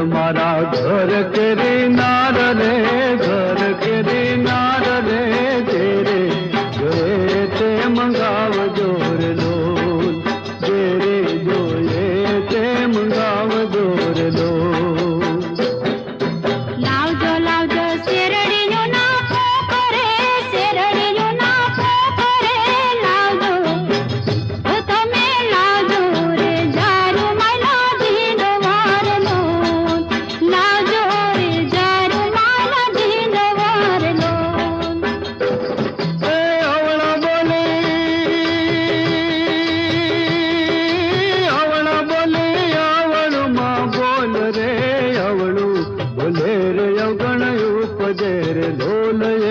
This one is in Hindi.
हमारा घर के नार रे, घर के नार रे तेरे जोए ते मंगाव ज़ोर लो तेरे जोए ते मंगाव ज़ोर लो लोलयौगणयोपदेर लोलय।